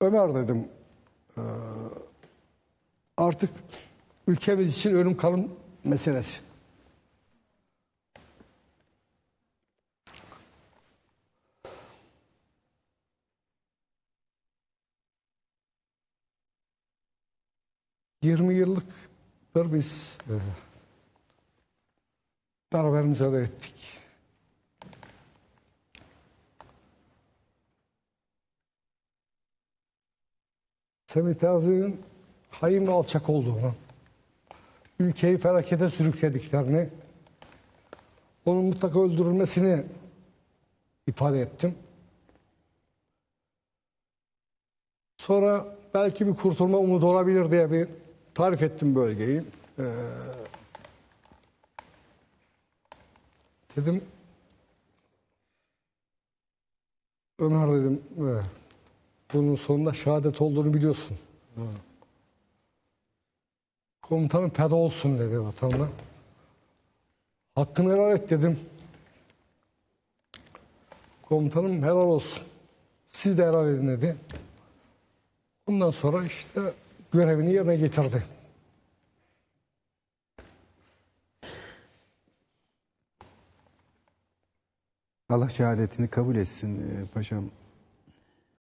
Ömer dedim eee, artık ülkemiz için ölüm kalım meselesi. Yirmi yıllıktır biz beraber mücadele ettik. Semih Terzi'nin hain ve alçak olduğunu, ülkeyi felakete sürüklediklerini, onun mutlaka öldürülmesini ifade ettim. Sonra belki bir kurtulma umudu olabilir diye bir tarif ettim bölgeyi. Ee, dedim Ömer dedim "e, bunun sonunda şehadet olduğunu biliyorsun. Komutanım peda olsun dedi vatanına. Hakkını helal et dedim. Komutanım helal olsun. Siz de helal edin dedi. Ondan sonra işte görevini yerine getirdi. Allah şehadetini kabul etsin e, paşam.